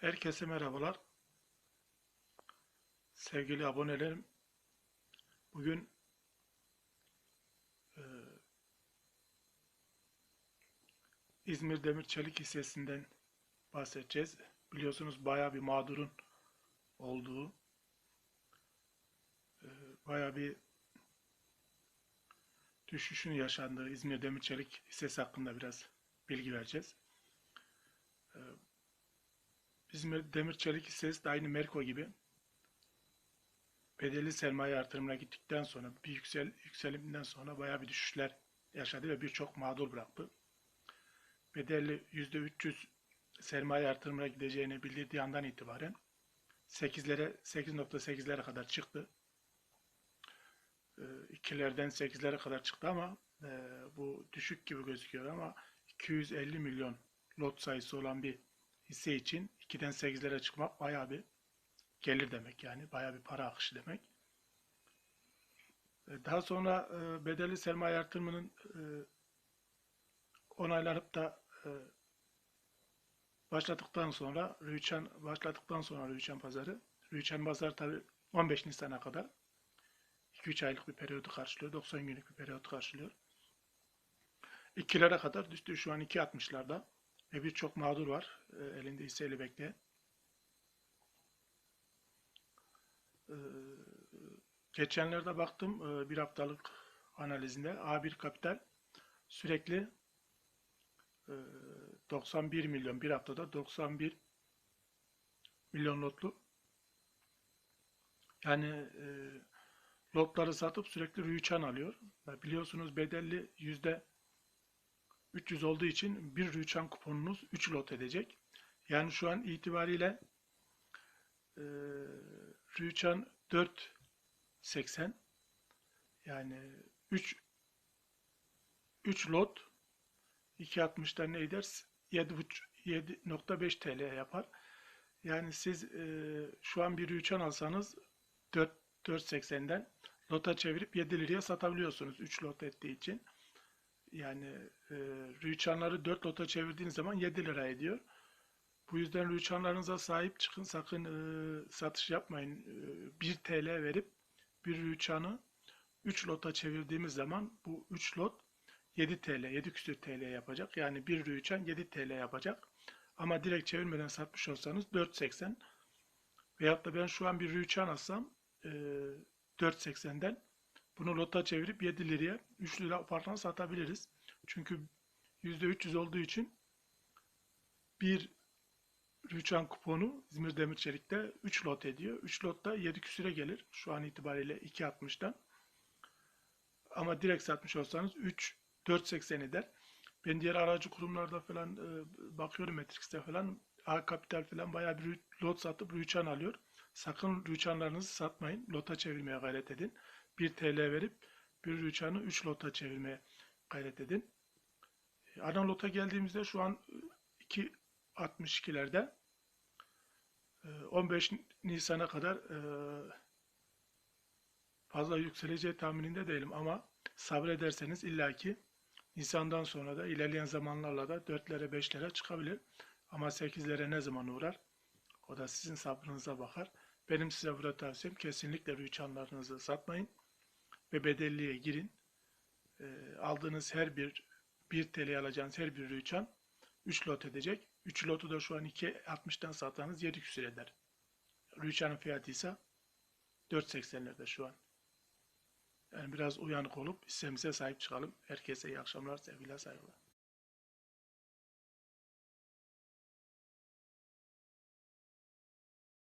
Herkese merhabalar. Sevgili abonelerim, bugün e, İzmir Demir Çelik hissesinden bahsedeceğiz. Biliyorsunuz bayağı bir mağdurun olduğu, e, bayağı bir düşüşün yaşandığı İzmir Demir Çelik hissesi hakkında biraz bilgi vereceğiz. E, İzmir Demir Çelik hissesi de aynı Merko gibi bedelli sermaye artırımına gittikten sonra bir yüksel, yükseliminden sonra bayağı bir düşüşler yaşadı ve birçok mağdur bıraktı. Bedelli %300 sermaye artırımına gideceğini bildirdiği andan itibaren 8'lere 8.8'lere kadar çıktı. Ee, ikilerden 8'lere kadar çıktı ama e, bu düşük gibi gözüküyor ama 250 milyon lot sayısı olan bir hisse için 2'den 8'lere çıkmak bayağı bir gelir demek yani. Bayağı bir para akışı demek. E, Daha sonra e, bedelli sermaye artırımının e, onaylanıp da başladıktan sonra Rüçhan başladıktan sonra Rüçhan pazarı Rüçhan pazarı tabi 15 Nisan'a kadar 2-3 aylık bir periyodu karşılıyor. 90 günlük bir periyot karşılıyor. 2'lere kadar düştü. Şu an 2.60'larda. Ve birçok mağdur var. e, elinde hisseyle bekleyen. Ee, geçenlerde baktım e, bir haftalık analizinde A1 Kapital sürekli e, 91 milyon bir haftada 91 milyon lotlu yani e, lotları satıp sürekli rüçhan alıyor. Biliyorsunuz bedelli yüzde 300 olduğu için bir rüçhan kuponunuz 3 lot edecek. Yani şu an itibariyle e, Rüçhan 4.80 yani 3 3 lot 2.60'dan ne eder? 7.5 7.5 TL yapar. Yani siz e, şu an bir rüçhan alsanız 4 4.80'den lota çevirip 7 liraya satabiliyorsunuz 3 lot ettiği için. Yani e, rüçhanları 4 lota çevirdiğiniz zaman 7 lira ediyor. Bu yüzden rüçhanlarınıza sahip çıkın. Sakın e, satış yapmayın. E, 1 TL verip bir rüçhanı 3 lota çevirdiğimiz zaman bu 3 lot 7 TL, 7 küsür TL yapacak. Yani bir rüçhan 7 TL yapacak. Ama direkt çevirmeden satmış olsanız 4.80 veyahut da ben şu an bir rüçhan alsam e, 4.80'den bunu lota çevirip 7 liraya 3 lira farkına satabiliriz. Çünkü %300 olduğu için bir Rüçhan kuponu İzmir Demir Çelik'te 3 lot ediyor. 3 lotta 7 küsüre gelir. Şu an itibariyle 2.60'dan. Ama direkt satmış olsanız 3 4.80 eder. Ben diğer aracı kurumlarda falan e, bakıyorum Matrix'te falan A Kapital falan bayağı bir lot satıp rüçhan alıyor. Sakın rüçhanlarınızı satmayın. Lota çevirmeye gayret edin. 1 TL verip bir rüçhanı 3 lota çevirmeye gayret edin. E, Ana lota geldiğimizde şu an 2 62'lerde 15 Nisan'a kadar e, fazla yükseleceği tahmininde değilim ama sabrederseniz illaki Nisan'dan sonra da ilerleyen zamanlarla da 4'lere 5'lere çıkabilir. Ama 8'lere ne zaman uğrar? O da sizin sabrınıza bakar. Benim size burada tavsiyem kesinlikle rüçhanlarınızı satmayın ve bedelliye girin. E, aldığınız her bir 1 TL alacağınız her bir rüçhan 3 lot edecek. 3 lotu da şu an 2.60'dan satsanız 7 küsür eder. Rüçhanın fiyatı ise 4.80'lerde şu an. Yani biraz uyanık olup hissemize sahip çıkalım. Herkese iyi akşamlar, sevgiler, saygılar.